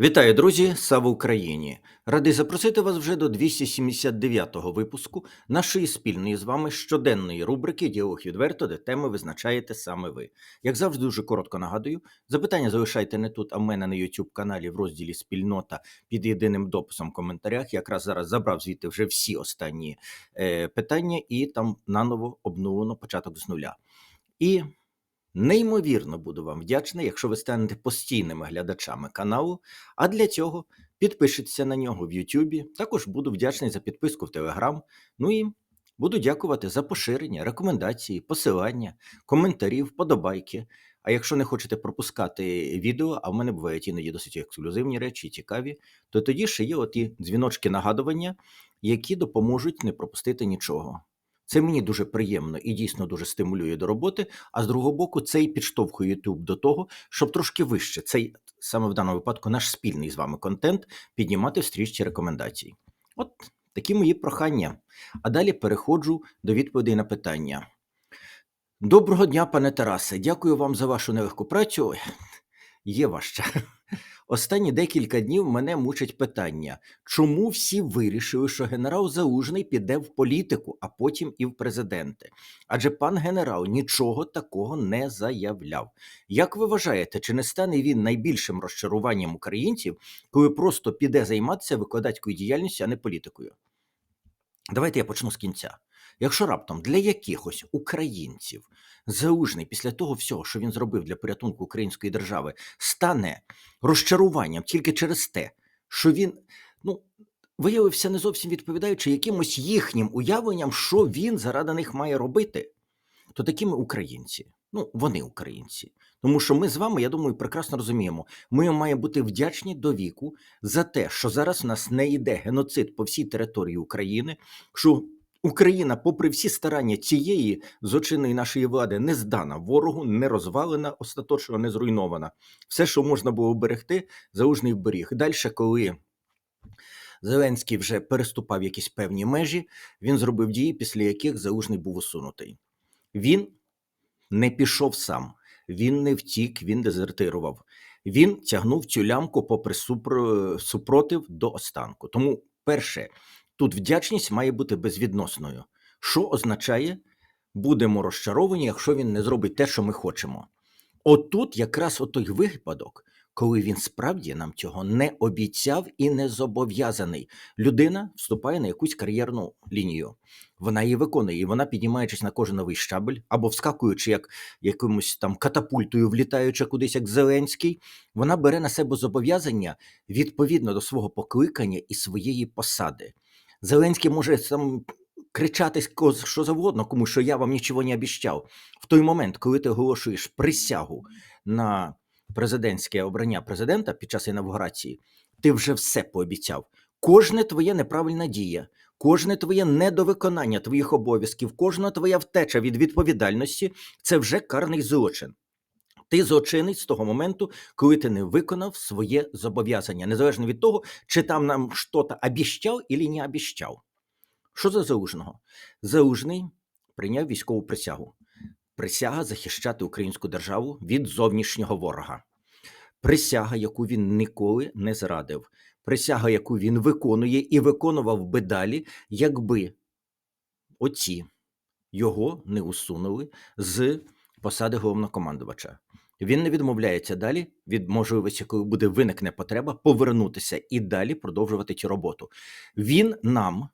Вітаю, друзі! Слава Україні! Радий запросити вас вже до 279-го випуску нашої спільної з вами щоденної рубрики Діалог відверто, де теми визначаєте саме ви. Як завжди, дуже коротко нагадую, запитання залишайте не тут, а в мене на YouTube каналі в розділі Спільнота під єдиним дописом в коментарях. Якраз зараз забрав звідти вже всі останні е, питання, і там наново обнулено початок з нуля. І Неймовірно буду вам вдячний, якщо ви станете постійними глядачами каналу. А для цього підпишіться на нього в Ютубі. Також буду вдячний за підписку в Телеграм. Ну і буду дякувати за поширення, рекомендації, посилання, коментарі, вподобайки. А якщо не хочете пропускати відео, а в мене бувають іноді досить ексклюзивні речі, цікаві, то тоді ще є оті дзвіночки нагадування, які допоможуть не пропустити нічого. Це мені дуже приємно і дійсно дуже стимулює до роботи. А з другого боку, це і підштовхує YouTube до того, щоб трошки вище цей саме в даному випадку наш спільний з вами контент піднімати в стрічці рекомендацій. От такі мої прохання. А далі переходжу до відповідей на питання. Доброго дня, пане Тарасе. Дякую вам за вашу нелегку працю. Є важче. Останні декілька днів мене мучать питання, чому всі вирішили, що генерал Залужний піде в політику, а потім і в президенти? Адже пан генерал нічого такого не заявляв. Як ви вважаєте, чи не стане він найбільшим розчаруванням українців, коли просто піде займатися викладацькою діяльністю, а не політикою? Давайте я почну з кінця. Якщо раптом для якихось українців Залужний після того всього, що він зробив для порятунку української держави, стане розчаруванням тільки через те, що він ну, виявився не зовсім відповідаючи якимось їхнім уявленням, що він заради них має робити, то такими українці, ну вони українці. Тому що ми з вами, я думаю, прекрасно розуміємо, ми маємо бути вдячні до віку за те, що зараз у нас не йде геноцид по всій території України. що Україна, попри всі старання цієї злочинної нашої влади, не здана ворогу, не розвалена, остаточно не зруйнована. Все, що можна було берегти, залужний вберіг. Далі, коли Зеленський вже переступав якісь певні межі, він зробив дії, після яких залужний був усунутий. Він не пішов сам, він не втік, він дезертирував. Він тягнув цю лямку попри супротив до останку. Тому, перше, Тут вдячність має бути безвідносною, що означає, будемо розчаровані, якщо він не зробить те, що ми хочемо. Отут якраз отой випадок, коли він справді нам цього не обіцяв і не зобов'язаний. Людина вступає на якусь кар'єрну лінію. Вона її виконує, і вона, піднімаючись на кожен новий щабель, або вскакуючи як якимось там катапультою, влітаючи кудись як Зеленський, вона бере на себе зобов'язання відповідно до свого покликання і своєї посади. Зеленський може там кричати що завгодно, кому що я вам нічого не обіщав. В той момент, коли ти оголошуєш присягу на президентське обрання президента під час інавгурації, ти вже все пообіцяв. Кожне твоє неправильна дія, кожне твоє недовиконання твоїх обов'язків, кожна твоя втеча від відповідальності це вже карний злочин. Ти злочинець з того моменту, коли ти не виконав своє зобов'язання, незалежно від того, чи там нам щось обіщав і не обіщав. Що за залужного? Залужний прийняв військову присягу. Присяга захищати українську державу від зовнішнього ворога. Присяга, яку він ніколи не зрадив. Присяга, яку він виконує і виконував би далі, якби оці його не усунули з посади головнокомандувача. Він не відмовляється далі від можливості, коли буде виникне потреба, повернутися і далі продовжувати цю роботу. Він нам,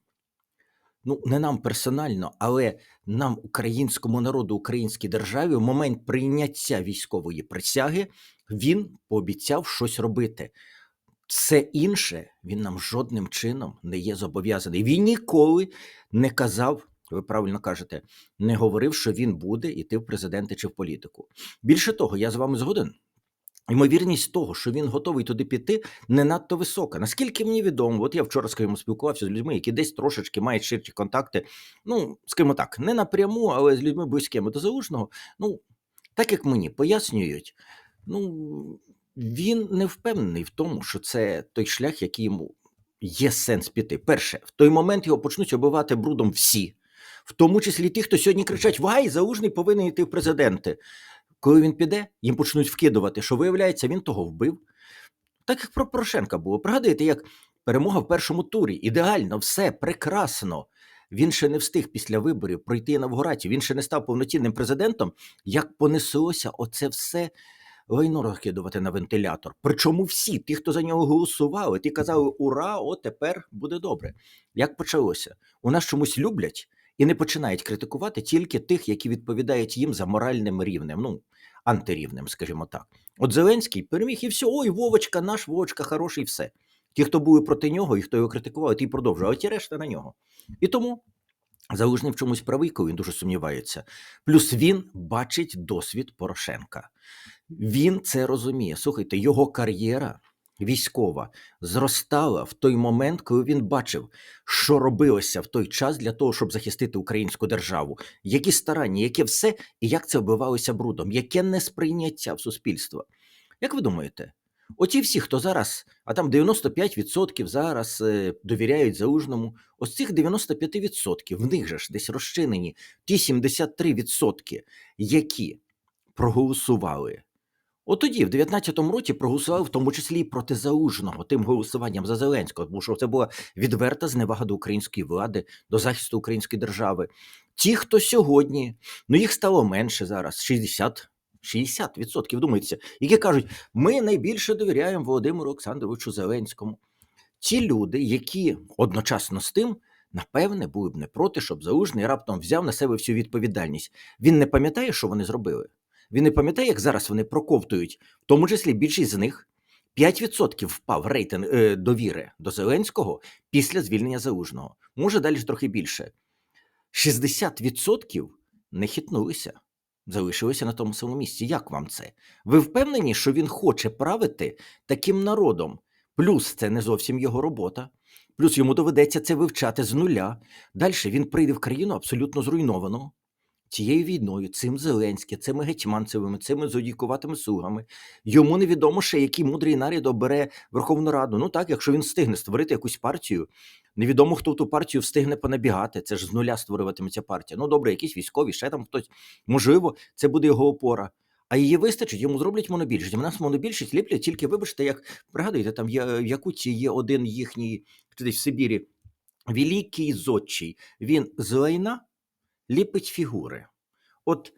ну не нам персонально, але нам, українському народу, українській державі, в момент прийняття військової присяги, він пообіцяв щось робити. Все інше він нам жодним чином не є зобов'язаний. Він ніколи не казав, ви правильно кажете, не говорив, що він буде йти в президенти чи в політику. Більше того, я з вами згоден. Ймовірність того, що він готовий туди піти, не надто висока. Наскільки мені відомо, от я вчора скажімо, спілкувався з людьми, які десь трошечки мають ширші контакти. Ну, скажімо так, не напряму, але з людьми близькими до залужного. Ну, так як мені пояснюють, ну він не впевнений в тому, що це той шлях, який йому є сенс піти. Перше, в той момент його почнуть оббивати брудом всі, в тому числі ті, хто сьогодні кричать: Вай, залужний повинен йти в президенти. Коли він піде, їм почнуть вкидувати, що виявляється, він того вбив. Так як про Порошенка було. Пригадуєте, як перемога в першому турі. Ідеально, все прекрасно. Він ще не встиг після виборів пройти інавгурацію, він ще не став повноцінним президентом. Як понеслося оце все лайно розкидувати на вентилятор. Причому всі, ті, хто за нього голосували, ті казали: Ура, о, тепер буде добре. Як почалося? У нас чомусь люблять і не починають критикувати тільки тих, які відповідають їм за моральним рівнем, ну антирівнем, скажімо так. От Зеленський переміг і все, ой, Вовочка, наш Вовочка хороший, все. Ті, хто були проти нього і хто його критикував, ті продовжували, а ті решта на нього. І тому Залужний в чомусь правий, коли він дуже сумнівається. Плюс він бачить досвід Порошенка. Він це розуміє. Слухайте, його кар'єра військова зростала в той момент, коли він бачив, що робилося в той час для того, щоб захистити українську державу, які старання, яке все, і як це оббивалося брудом, яке несприйняття в суспільства. Як ви думаєте? Оті всі, хто зараз, а там 95% зараз е, довіряють залужному, ось цих 95% в них же ж десь розчинені ті 73%, які проголосували. От тоді, в 19-му році, проголосували в тому числі і проти залужного, тим голосуванням за Зеленського, тому що це була відверта зневага до української влади, до захисту української держави. Ті, хто сьогодні, ну їх стало менше зараз, 60 60% думається, які кажуть, ми найбільше довіряємо Володимиру Олександровичу Зеленському. Ті люди, які одночасно з тим, напевне, були б не проти, щоб Залужний раптом взяв на себе всю відповідальність. Він не пам'ятає, що вони зробили. Він не пам'ятає, як зараз вони проковтують, в тому числі більшість з них. 5% впав рейтинг е, довіри до Зеленського після звільнення Залужного. Може, далі трохи більше. 60% не хитнулися залишилися на тому самому місці. Як вам це? Ви впевнені, що він хоче правити таким народом? Плюс це не зовсім його робота. Плюс йому доведеться це вивчати з нуля. Далі він прийде в країну абсолютно зруйновану цією війною, цим Зеленським, цими гетьманцевими, цими зодійкуватими слугами. Йому невідомо ще, який мудрий наряд обере Верховну Раду. Ну так, якщо він встигне створити якусь партію, невідомо хто ту партію встигне понабігати. Це ж з нуля створюватиметься партія. Ну добре, якісь військові, ще там хтось. Можливо, це буде його опора. А її вистачить, йому зроблять монобільшість. У нас монобільшість ліплять тільки, вибачте, як пригадуєте, там є в Якуті є один їхній десь в Сибірі великий зодчий. Він з лайна ліпить фігури. От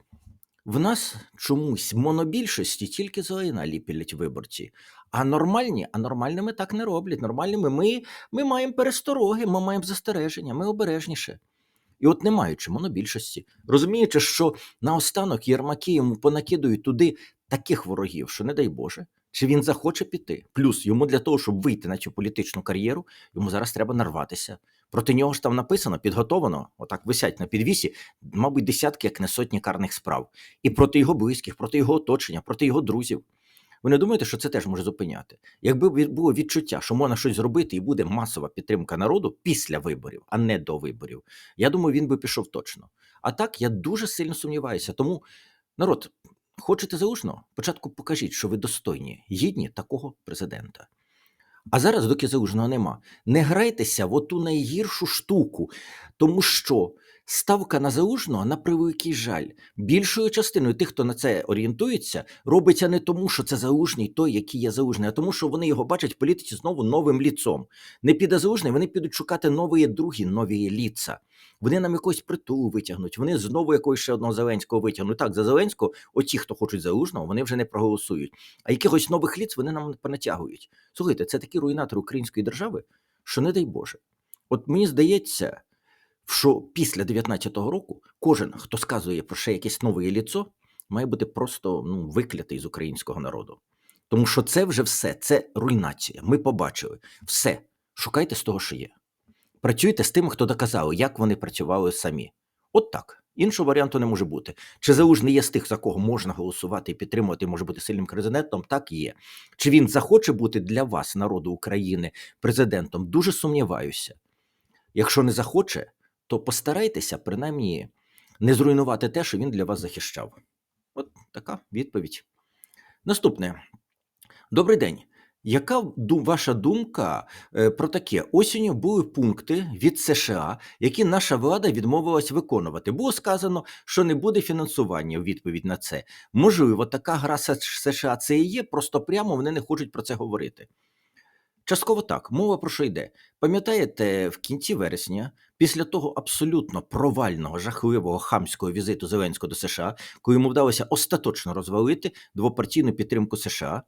в нас чомусь монобільшості тільки з лайна ліплять виборці. А нормальні, а нормальними так не роблять. Нормальними ми, ми маємо перестороги, ми маємо застереження, ми обережніше. І от не маючи монобільшості, розуміючи, що наостанок Єрмаки йому понакидують туди таких ворогів, що не дай Боже, чи він захоче піти. Плюс йому для того, щоб вийти на цю політичну кар'єру, йому зараз треба нарватися. Проти нього ж там написано, підготовано, отак висять на підвісі, мабуть, десятки, як не сотні карних справ. І проти його близьких, проти його оточення, проти його друзів. Ви не думаєте, що це теж може зупиняти? Якби було відчуття, що можна щось зробити і буде масова підтримка народу після виборів, а не до виборів, я думаю, він би пішов точно. А так я дуже сильно сумніваюся. Тому народ, хочете залужного? Спочатку покажіть, що ви достойні, гідні такого президента. А зараз, доки залужного нема, не грайтеся в оту найгіршу штуку, тому що ставка на залужного, на превеликий жаль, більшою частиною тих, хто на це орієнтується, робиться не тому, що це залужний той, який є залужний, а тому, що вони його бачать в політиці знову новим ліцом. Не піде залужний, вони підуть шукати нові другі, нові ліца. Вони нам якось притулу витягнуть, вони знову якогось ще одного Зеленського витягнуть. Так, за Зеленського, оті, хто хочуть залужного, вони вже не проголосують. А якихось нових ліц вони нам понатягують. Слухайте, це такі руйнатори української держави, що не дай Боже. От мені здається, що після 19-го року кожен, хто сказує про ще якесь нове ліцо, має бути просто ну, виклятий з українського народу. Тому що це вже все, це руйнація. Ми побачили все. Шукайте з того, що є. Працюйте з тими, хто доказали, як вони працювали самі. От так. Іншого варіанту не може бути. Чи залужний є з тих, за кого можна голосувати і підтримувати, може бути сильним президентом? Так є. Чи він захоче бути для вас, народу України, президентом? Дуже сумніваюся. Якщо не захоче, то постарайтеся принаймні не зруйнувати те, що він для вас захищав. От така відповідь. Наступне. Добрий день. Яка ваша думка е, про таке? Осінню були пункти від США, які наша влада відмовилась виконувати. Було сказано, що не буде фінансування у відповідь на це. Можливо, така гра США це і є, просто прямо вони не хочуть про це говорити. Частково так. Мова про що йде? Пам'ятаєте, в кінці вересня, після того абсолютно провального, жахливого хамського візиту Зеленського до США, коли йому вдалося остаточно розвалити двопартійну підтримку США,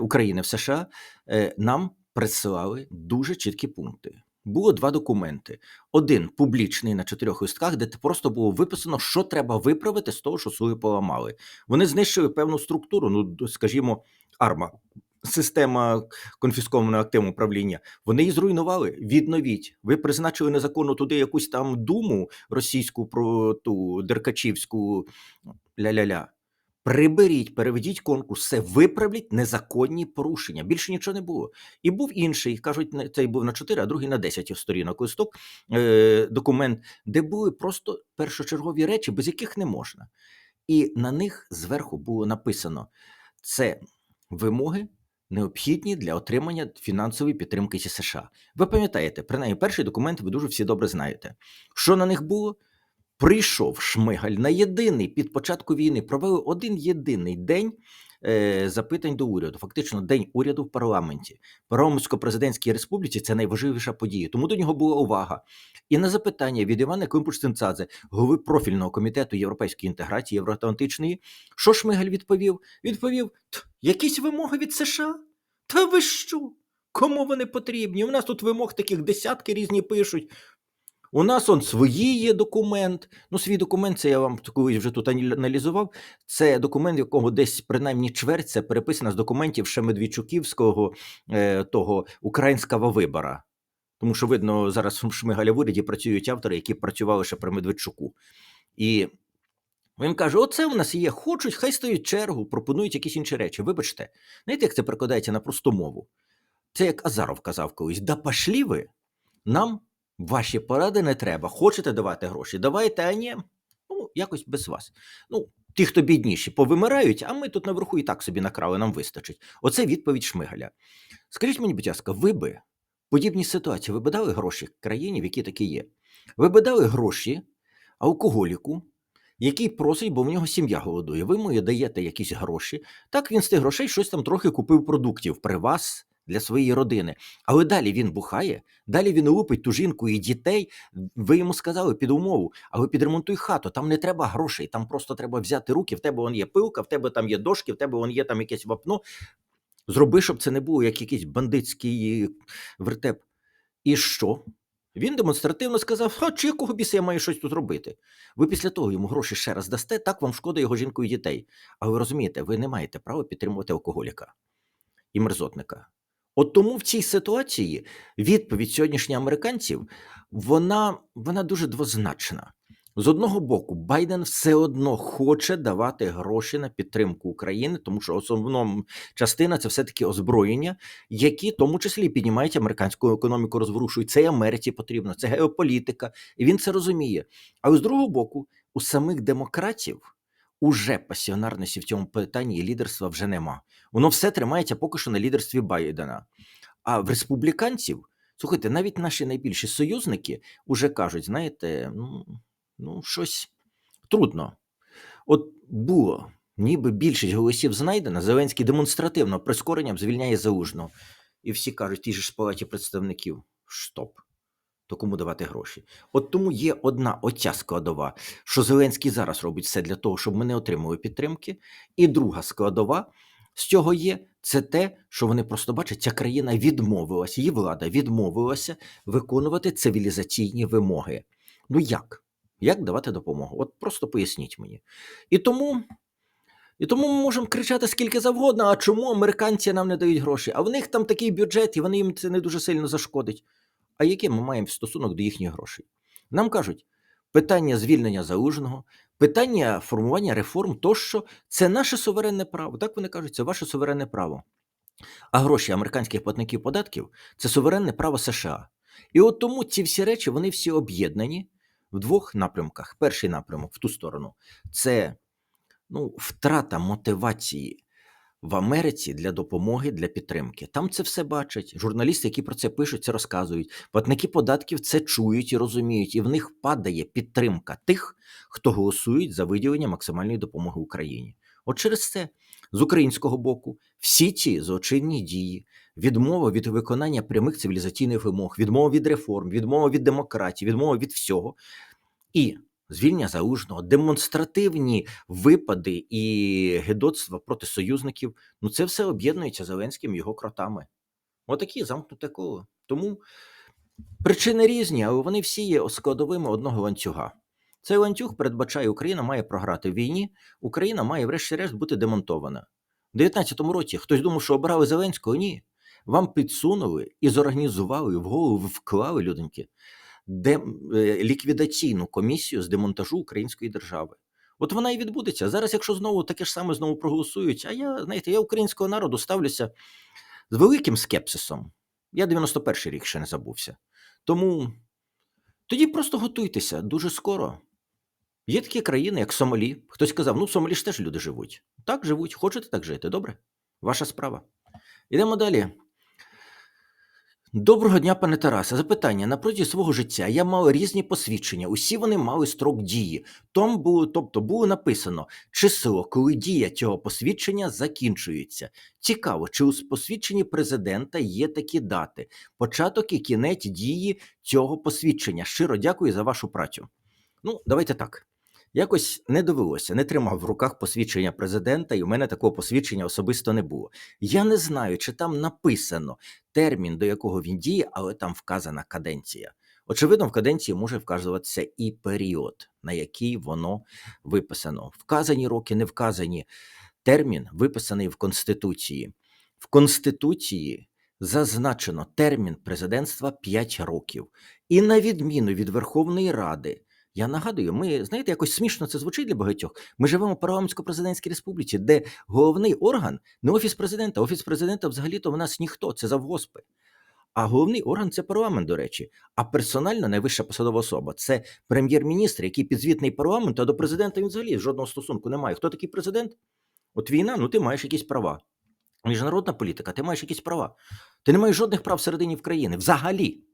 України в США, е, нам присилали дуже чіткі пункти. Було два документи: один публічний на чотирьох листках, де просто було виписано, що треба виправити з того, що сули поламали. Вони знищили певну структуру, ну скажімо, арма. Система конфіскованого активом управління. Вони її зруйнували. Відновіть. Ви призначили незаконно туди якусь там думу російську про ту деркачівську ля-ля-ля. Приберіть, переведіть конкурс, все виправлять незаконні порушення. Більше нічого не було. І був інший, кажуть, цей був на 4, а другий на 10 сторінок листок, е, документ, де були просто першочергові речі, без яких не можна. І на них зверху було написано: це вимоги. Необхідні для отримання фінансової підтримки зі США. Ви пам'ятаєте, принаймні перший документ ви дуже всі добре знаєте. Що на них було? Прийшов Шмигаль на єдиний під початку війни, провели один єдиний день е, запитань до уряду. Фактично, день уряду в парламенті. Парламентсько-президентській республіці це найважливіша подія. Тому до нього була увага. І на запитання від Івана Климпуш-Цинцадзе, голови профільного комітету європейської інтеграції Євроатлантичної, що Шмигаль відповів? Відповів: якісь вимоги від США? Та ви що? Кому вони потрібні? У нас тут вимог таких десятки різні пишуть. У нас он свої є документ. Ну, свій документ, це я вам колись вже тут аналізував. Це документ, якого десь принаймні чверть це переписана з документів ще Медведчуківського е, того українського вибора. Тому що видно, зараз в Шмигаля в уряді працюють автори, які працювали ще при Медведчуку. І він каже: оце в нас є, хочуть, хай стоять чергу, пропонують якісь інші речі. Вибачте, знаєте, як це перекладається на просту мову? Це як Азаров казав колись: да пошлі ви, нам ваші поради не треба. Хочете давати гроші? Давайте, а ні, ну, якось без вас. Ну, ті, хто бідніші, повимирають, а ми тут наверху і так собі накрали, нам вистачить. Оце відповідь Шмигаля. Скажіть мені, будь ласка, ви би в подібній ситуації ви би дали гроші країні, в якій такі є? Ви би дали гроші алкоголіку, який просить, бо в нього сім'я голодує. Ви йому даєте якісь гроші. Так він з тих грошей щось там трохи купив продуктів при вас для своєї родини. Але далі він бухає, далі він лупить ту жінку і дітей. Ви йому сказали під умову, але підремонтуй хату, там не треба грошей, там просто треба взяти руки, в тебе вон є пилка, в тебе там є дошки, в тебе вон є там якесь вапно. Зроби, щоб це не було як якийсь бандитський вертеп. І що? Він демонстративно сказав: а чи якого біса я маю щось тут робити? Ви після того йому гроші ще раз дасте, так вам шкода його жінку і дітей. А ви розумієте, ви не маєте права підтримувати алкоголіка і мерзотника. От тому в цій ситуації відповідь сьогоднішніх американців вона, вона дуже двозначна. З одного боку, Байден все одно хоче давати гроші на підтримку України, тому що основна частина це все-таки озброєння, які в тому числі піднімають американську економіку, розворушують. Це і Америці потрібно, це геополітика, і він це розуміє. Але з другого боку, у самих демократів уже пасіонарності в цьому питанні і лідерства вже нема. Воно все тримається поки що на лідерстві Байдена. А в республіканців, слухайте, навіть наші найбільші союзники вже кажуть: знаєте, ну, ну щось трудно. От було, ніби більшість голосів знайдена, Зеленський демонстративно прискоренням звільняє залужного. І всі кажуть, ті ж палаті представників: Стоп. То кому давати гроші? От тому є одна оця складова, що Зеленський зараз робить все для того, щоб ми не отримали підтримки. І друга складова з цього є це те, що вони просто бачать, ця країна відмовилася, її влада відмовилася виконувати цивілізаційні вимоги. Ну як? Як давати допомогу? От просто поясніть мені. І тому. І тому ми можемо кричати скільки завгодно, а чому американці нам не дають гроші? А в них там такий бюджет, і вони їм це не дуже сильно зашкодить. А який ми маємо стосунок до їхніх грошей? Нам кажуть, питання звільнення залужного, питання формування реформ тощо це наше суверенне право. Так вони кажуть, це ваше суверенне право. А гроші американських платників податків це суверенне право США. І от тому ці всі речі вони всі об'єднані в двох напрямках. Перший напрямок в ту сторону це ну, втрата мотивації в Америці для допомоги, для підтримки. Там це все бачать. Журналісти, які про це пишуть, це розказують. Платники податків це чують і розуміють, і в них падає підтримка тих, хто голосують за виділення максимальної допомоги Україні. От через це з українського боку всі ці злочинні дії, відмова від виконання прямих цивілізаційних вимог, відмова від реформ, відмова від демократії, відмова від всього. І звільнення залужного, демонстративні випади і гидотства проти союзників. Ну це все об'єднується Зеленським його кротами. Отакі замкнуте коло. Тому причини різні, але вони всі є складовими одного ланцюга. Цей ланцюг передбачає, Україна має програти в війні, Україна має, врешті-решт, бути демонтована. У 19-му році хтось думав, що обирали Зеленського. Ні. Вам підсунули і зорганізували в голову, вклали люденьки де, е, ліквідаційну комісію з демонтажу української держави. От вона і відбудеться. Зараз, якщо знову таке ж саме знову проголосують, а я, знаєте, я українського народу ставлюся з великим скепсисом. Я 91-й рік ще не забувся. Тому тоді просто готуйтеся дуже скоро. Є такі країни, як Сомалі. Хтось сказав, ну в Сомалі ж теж люди живуть. Так живуть, хочете так жити, добре? Ваша справа. Ідемо далі. Доброго дня, пане Тарасе. Запитання. На протязі свого життя я мав різні посвідчення, усі вони мали строк дії. Том було, тобто було написано число, коли дія цього посвідчення закінчується. Цікаво, чи у посвідченні президента є такі дати, початок і кінець дії цього посвідчення. Щиро дякую за вашу працю. Ну, давайте так. Якось не довелося, не тримав в руках посвідчення президента, і у мене такого посвідчення особисто не було. Я не знаю, чи там написано термін, до якого він діє, але там вказана каденція. Очевидно, в каденції може вказуватися і період, на який воно виписано. Вказані роки, не вказані. Термін виписаний в Конституції. В Конституції зазначено термін президентства 5 років. І на відміну від Верховної Ради, я нагадую, ми знаєте, якось смішно це звучить для багатьох. Ми живемо в парламентсько-президентській республіці, де головний орган не офіс президента. Офіс президента взагалі-то в нас ніхто, це завгоспи. А головний орган це парламент, до речі. А персонально найвища посадова особа це прем'єр-міністр, який підзвітний парламенту, а до президента він взагалі жодного стосунку не має. Хто такий президент? От війна, ну ти маєш якісь права. Міжнародна політика, ти маєш якісь права. Ти не маєш жодних прав всередині в країни. Взагалі.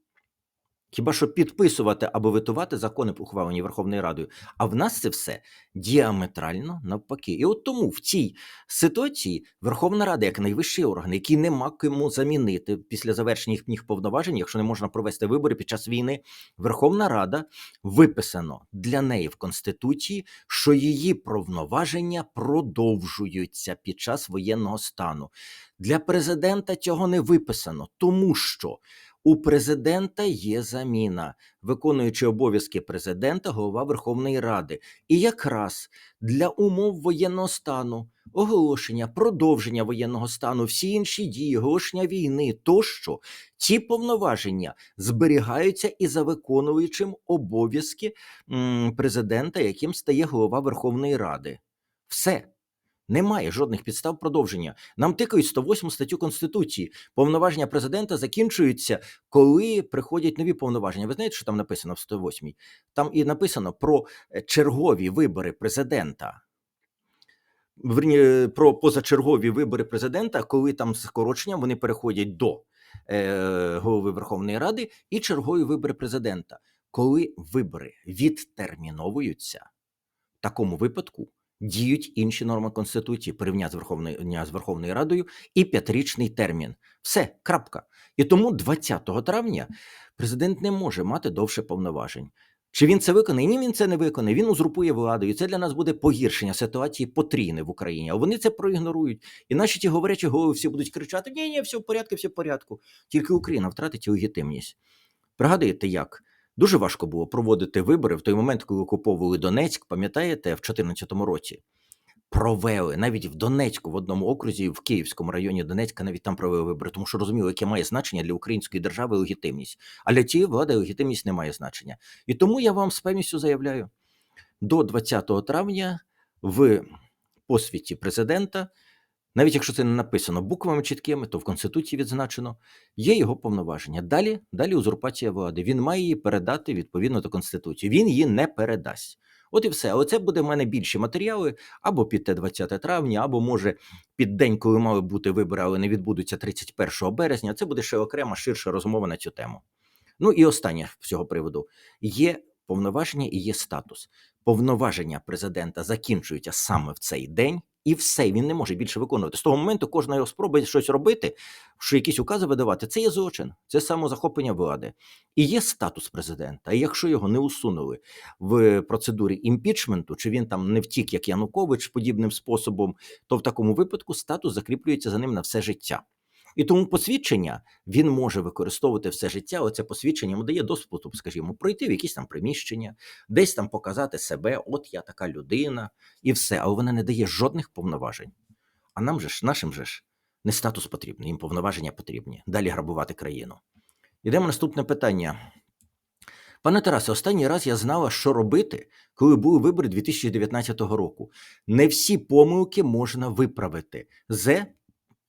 Хіба що підписувати або витувати закони, ухвалені Верховною Радою. А в нас це все діаметрально навпаки. І от тому в цій ситуації Верховна Рада, як найвищий орган, який нема кому замінити після завершення їхніх повноважень, якщо не можна провести вибори під час війни, Верховна Рада виписано для неї в Конституції, що її повноваження продовжуються під час воєнного стану. Для президента цього не виписано, тому що. У президента є заміна, виконуючи обов'язки президента, голова Верховної Ради. І якраз для умов воєнного стану, оголошення, продовження воєнного стану, всі інші дії, оголошення війни тощо ці повноваження зберігаються і за виконуючим обов'язки президента, яким стає голова Верховної Ради. Все. Немає жодних підстав продовження. Нам тикають 108 статтю Конституції. Повноваження президента закінчуються, коли приходять нові повноваження. Ви знаєте, що там написано в 108? Там і написано про е, чергові вибори президента. Верні, е, про позачергові вибори президента, коли там з скороченням вони переходять до е, голови Верховної Ради і чергові вибори президента. Коли вибори відтерміновуються, в такому випадку діють інші норми Конституції, порівняти з Верховною з Верховною Радою і п'ятирічний термін. Все, крапка. І тому 20 травня президент не може мати довше повноважень. Чи він це виконає? Ні, він це не виконає. Він узурпує владу, і це для нас буде погіршення ситуації потрійне в Україні. А вони це проігнорують. І наші ті говорячі голови всі будуть кричати: Ні, ні, все в порядку, все в порядку. Тільки Україна втратить легітимність. Пригадуєте, як Дуже важко було проводити вибори в той момент, коли окуповували Донецьк, пам'ятаєте, в 2014 році. Провели навіть в Донецьку, в одному окрузі, в Київському районі Донецька, навіть там провели вибори, тому що розуміли, яке має значення для української держави легітимність. А для цієї влади легітимність не має значення. І тому я вам з певністю заявляю: до 20 травня в посвіті президента навіть якщо це не написано буквами чіткими, то в Конституції відзначено, є його повноваження. Далі, далі узурпація влади. Він має її передати відповідно до Конституції. Він її не передасть. От і все. Оце буде в мене більші матеріали або під те 20 травня, або може під день, коли мали бути вибори, але не відбудуться 31 березня. Це буде ще окрема ширша розмова на цю тему. Ну і останнє з цього приводу є повноваження і є статус. Повноваження президента закінчуються саме в цей день, і все він не може більше виконувати. З того моменту кожна його спроба щось робити, що якісь укази видавати, це є злочин, це самозахоплення влади. І є статус президента. І якщо його не усунули в процедурі імпічменту, чи він там не втік, як Янукович, подібним способом, то в такому випадку статус закріплюється за ним на все життя. І тому посвідчення він може використовувати все життя. Оце посвідчення йому дає доступ, скажімо, пройти в якісь там приміщення, десь там показати себе, от я така людина, і все. Але вона не дає жодних повноважень. А нам же ж, нашим же ж, не статус потрібний, їм повноваження потрібні. Далі грабувати країну. Ідемо наступне питання. Пане Тарасе, останній раз я знала, що робити, коли були вибори 2019 року. Не всі помилки можна виправити. Зе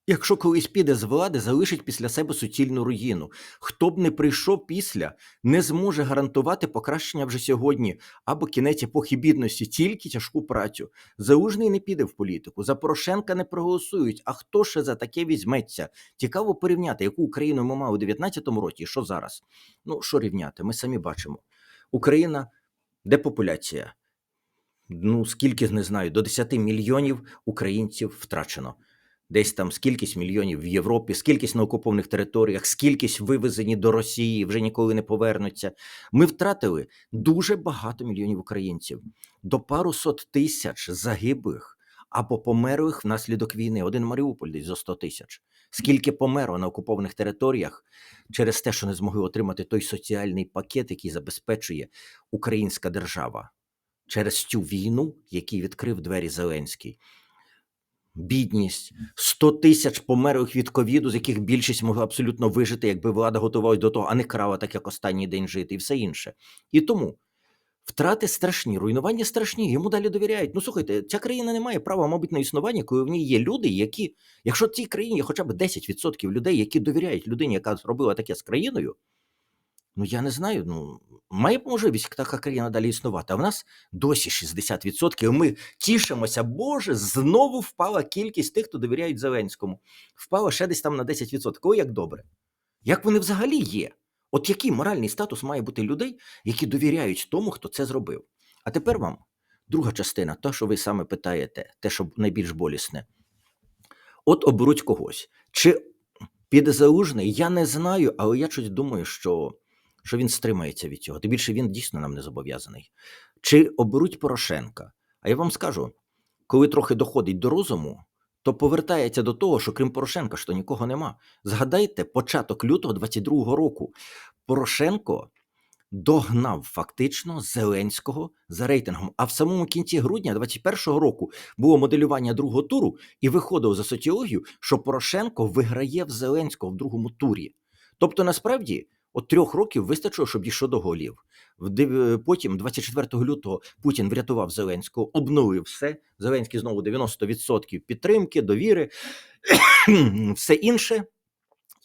Якщо колись піде з влади, залишить після себе суцільну руїну. Хто б не прийшов після, не зможе гарантувати покращення вже сьогодні або кінець епохи бідності, тільки тяжку працю. Залужний не піде в політику, за Порошенка не проголосують. А хто ще за таке візьметься? Цікаво порівняти, яку Україну ми мали у 19-му році, і що зараз. Ну що рівняти? Ми самі бачимо. Україна депопуляція. Ну скільки не знаю, до 10 мільйонів українців втрачено десь там скількись мільйонів в Європі, скількись на окупованих територіях, скількись вивезені до Росії, вже ніколи не повернуться. Ми втратили дуже багато мільйонів українців, до пару сот тисяч загиблих або померлих внаслідок війни. Один Маріуполь десь за 100 тисяч. Скільки померло на окупованих територіях через те, що не змогли отримати той соціальний пакет, який забезпечує українська держава через цю війну, який відкрив двері Зеленський бідність, 100 тисяч померлих від ковіду, з яких більшість могла абсолютно вижити, якби влада готувалась до того, а не крала так, як останній день жити, і все інше. І тому втрати страшні, руйнування страшні, йому далі довіряють. Ну слухайте, ця країна не має права, мабуть, на існування, коли в ній є люди, які, якщо в цій країні є хоча б 10% людей, які довіряють людині, яка зробила таке з країною. Ну, я не знаю. Ну має можливість така країна далі існувати. А в нас досі 60%. і Ми тішимося, Боже, знову впала кількість тих, хто довіряють Зеленському. Впала ще десь там на 10%. О, як добре. Як вони взагалі є? От який моральний статус має бути людей, які довіряють тому, хто це зробив? А тепер вам друга частина, то, що ви саме питаєте, те, що найбільш болісне. От оберуть когось. Чи піде залужний, я не знаю, але я щось думаю, що що він стримається від цього. Тим більше він дійсно нам не зобов'язаний. Чи оберуть Порошенка? А я вам скажу, коли трохи доходить до розуму, то повертається до того, що крім Порошенка, що нікого нема. Згадайте, початок лютого 22-го року Порошенко догнав фактично Зеленського за рейтингом. А в самому кінці грудня 21-го року було моделювання другого туру, і виходив за соціологію, що Порошенко виграє в Зеленського в другому турі. Тобто, насправді. От трьох років вистачило, щоб дійшло до голів. Потім, 24 лютого, Путін врятував Зеленського, обновив все. Зеленський знову 90% підтримки, довіри, все інше,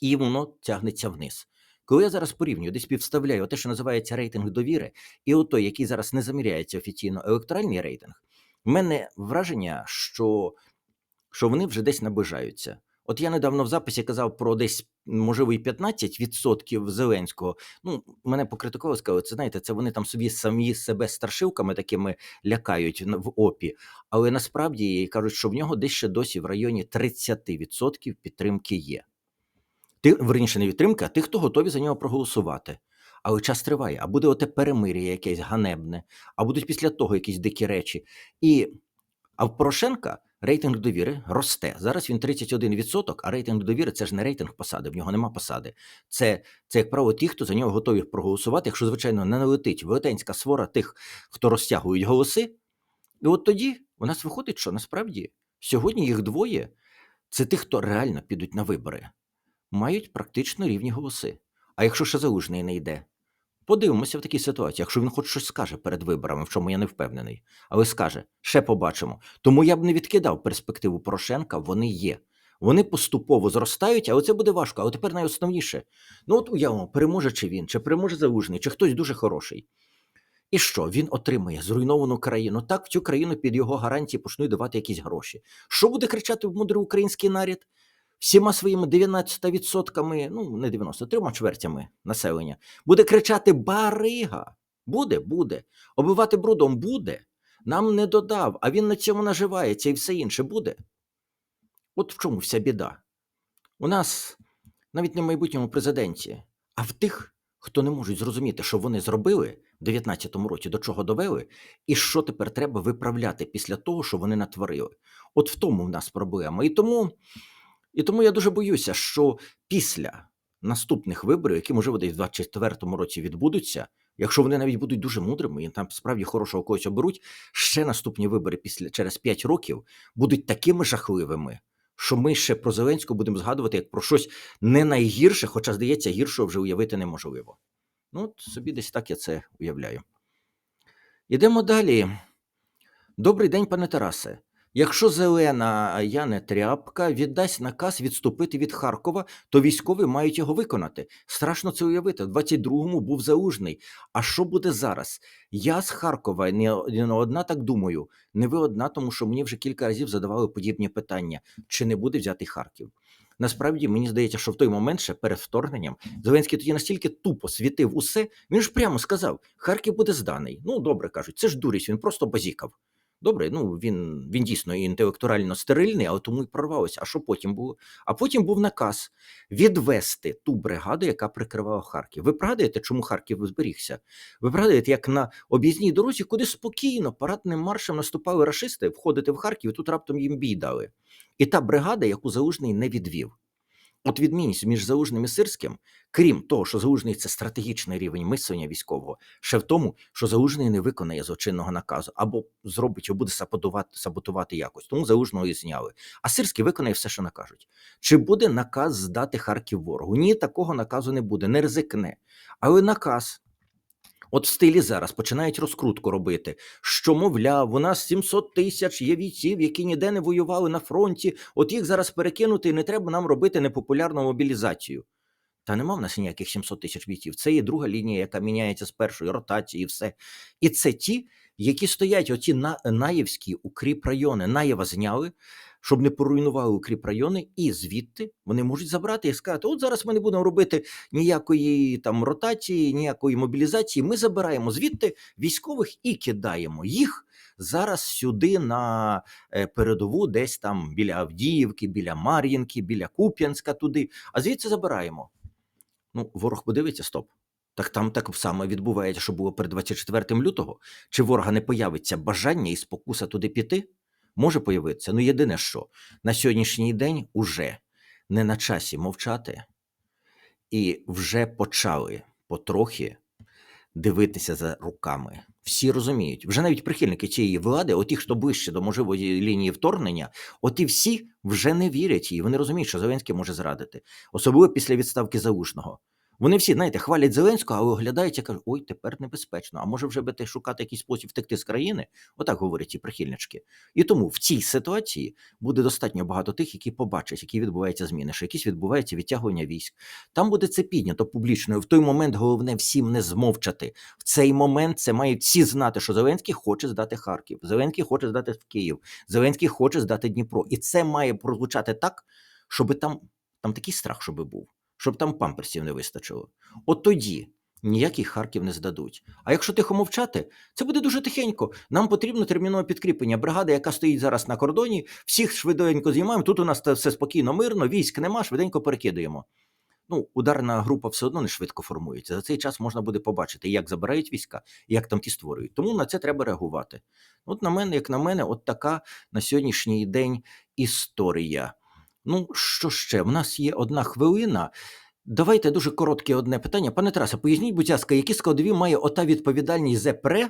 і воно тягнеться вниз. Коли я зараз порівнюю, десь підставляю те, що називається рейтинг довіри, і отой, який зараз не заміряється офіційно електоральний рейтинг, в мене враження, що, що вони вже десь наближаються. От я недавно в записі казав про десь, можливо, і 15% Зеленського. Ну, мене покритикували, сказали, це знаєте, це вони там собі самі себе старшилками такими лякають в опі. Але насправді кажуть, що в нього десь ще досі в районі 30% підтримки є. Ти, верніше, не підтримки, а тих, хто готові за нього проголосувати. Але час триває, а буде оте перемир'я якесь ганебне, а будуть після того якісь дикі речі. І а в Порошенка рейтинг довіри росте. Зараз він 31%, а рейтинг довіри це ж не рейтинг посади, в нього нема посади. Це, це як правило, ті, хто за нього готові проголосувати, якщо, звичайно, не налетить велетенська свора тих, хто розтягують голоси. І от тоді у нас виходить, що насправді сьогодні їх двоє це тих, хто реально підуть на вибори, мають практично рівні голоси. А якщо ще залужний не йде, Подивимося в такій ситуації, якщо він хоч щось скаже перед виборами, в чому я не впевнений, але скаже, ще побачимо. Тому я б не відкидав перспективу Порошенка, вони є. Вони поступово зростають, але це буде важко. Але тепер найосновніше. Ну от уявимо, переможе чи він, чи переможе залужний, чи хтось дуже хороший. І що він отримає зруйновану країну? Так в цю країну під його гарантії почнуть давати якісь гроші. Що буде кричати в мудрий український нарід? Всіма своїми 90%, ну не 90, трьома чвертями населення, буде кричати Барига. Буде, буде. Оббивати брудом буде. Нам не додав, а він на цьому наживається і все інше буде. От в чому вся біда. У нас навіть не в майбутньому президенті, а в тих, хто не можуть зрозуміти, що вони зробили в 19-му році, до чого довели, і що тепер треба виправляти після того, що вони натворили. От в тому в нас проблема. І тому, і тому я дуже боюся, що після наступних виборів, які, можливо, десь в 24-му році відбудуться, якщо вони навіть будуть дуже мудрими і там справді хорошого когось оберуть, ще наступні вибори після через 5 років будуть такими жахливими, що ми ще про Зеленського будемо згадувати як про щось не найгірше, хоча, здається, гіршого вже уявити неможливо. Ну, от собі десь так я це уявляю. Ідемо далі. Добрий день, пане Тарасе. Якщо зелена, а я не тряпка, віддасть наказ відступити від Харкова, то військові мають його виконати. Страшно це уявити. В 22-му був залужний. А що буде зараз? Я з Харкова не, одна так думаю. Не ви одна, тому що мені вже кілька разів задавали подібні питання: чи не буде взятий Харків? Насправді мені здається, що в той момент ще перед вторгненням Зеленський тоді настільки тупо світив усе. Він ж прямо сказав: Харків буде зданий. Ну добре кажуть, це ж дурість, він просто базікав. Добре, ну він, він дійсно інтелектуально стерильний, але тому й прорвалося. А що потім було? А потім був наказ відвести ту бригаду, яка прикривала Харків. Ви пригадуєте, чому Харків зберігся? Ви пригадуєте, як на об'їзній дорозі, куди спокійно парадним маршем наступали рашисти, входити в Харків, і тут раптом їм бій дали. І та бригада, яку Залужний не відвів. От відмінність між Залужним і Сирським, крім того, що Залужний це стратегічний рівень мислення військового, ще в тому, що Залужний не виконає злочинного наказу або зробить, або буде саботувати, саботувати якось. Тому Залужного і зняли. А Сирський виконає все, що накажуть. Чи буде наказ здати Харків ворогу? Ні, такого наказу не буде, не ризикне. Але наказ. От в стилі зараз починають розкрутку робити, що, мовляв, у нас 700 тисяч є бійців, які ніде не воювали на фронті, от їх зараз перекинути, і не треба нам робити непопулярну мобілізацію. Та нема в нас ніяких 700 тисяч бійців. Це є друга лінія, яка міняється з першої ротації, і все. І це ті, які стоять, оті на, наєвські укріп райони. Наєва зняли, щоб не поруйнували укріп райони, і звідти вони можуть забрати і сказати: от зараз ми не будемо робити ніякої там ротації, ніякої мобілізації. Ми забираємо звідти військових і кидаємо їх зараз сюди на е, передову, десь там біля Авдіївки, біля Мар'їнки, біля Куп'янська, туди. А звідси забираємо. Ну, ворог подивиться, стоп. Так там так само відбувається, що було перед 24 лютого. Чи ворога не появиться бажання і спокуса туди піти? Може появитися. Ну, єдине що, на сьогоднішній день уже не на часі мовчати, і вже почали потрохи дивитися за руками. Всі розуміють, вже навіть прихильники цієї влади, оті, хто ближче до можливої лінії вторгнення, оті всі вже не вірять їй. Вони розуміють, що Зеленський може зрадити, особливо після відставки Залужного. Вони всі, знаєте, хвалять Зеленського, але оглядаються кажуть, ой, тепер небезпечно. А може вже би шукати якийсь спосіб втекти з країни? Отак говорять ці прихильнички. І тому в цій ситуації буде достатньо багато тих, які побачать, які відбуваються зміни, що якісь відбувається відтягування військ. Там буде це піднято публічно. В той момент головне всім не змовчати. В цей момент це мають всі знати, що Зеленський хоче здати Харків, Зеленський хоче здати Київ, Зеленський хоче здати Дніпро. І це має прозвучати так, щоб там, там такий страх, щоб був щоб там памперсів не вистачило. От тоді ніякий Харків не здадуть. А якщо тихо мовчати, це буде дуже тихенько. Нам потрібно термінове підкріплення. Бригада, яка стоїть зараз на кордоні, всіх швиденько знімаємо. Тут у нас все спокійно, мирно, військ нема, швиденько перекидаємо. Ну, ударна група все одно не швидко формується. За цей час можна буде побачити, як забирають війська, і як там ті створюють. Тому на це треба реагувати. От на мене, як на мене, от така на сьогоднішній день історія. Ну, що ще? В нас є одна хвилина. Давайте дуже коротке одне питання. Пане Тарасе, поясніть, будь ласка, які складові має ота відповідальність ЗПРЕ,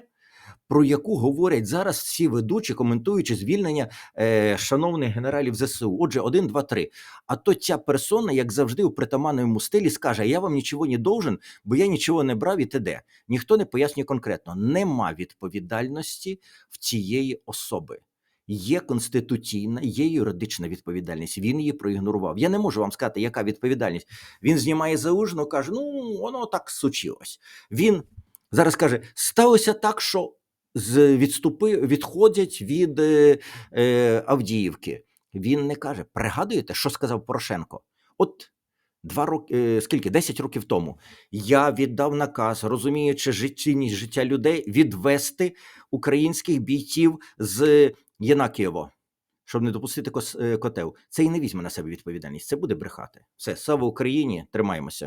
про яку говорять зараз всі ведучі, коментуючи звільнення е, шановних генералів ЗСУ. Отже, один, два, три. А то ця персона, як завжди, у притаманному стилі скаже: Я вам нічого не должен, бо я нічого не брав і т.д. Ніхто не пояснює конкретно. Нема відповідальності в цієї особи. Є конституційна, є юридична відповідальність. Він її проігнорував. Я не можу вам сказати, яка відповідальність. Він знімає залужно, каже: ну воно так случилось. Він Зараз каже: сталося так, що з відступи відходять від е, е, Авдіївки. Він не каже: пригадуєте, що сказав Порошенко? От два роки, е, скільки? 10 років тому я віддав наказ, розуміючи життєвість життя людей, відвести українських бійців з Єнакієво, щоб не допустити е, котел. Це і не візьме на себе відповідальність. Це буде брехати. Все, слава Україні, тримаємося.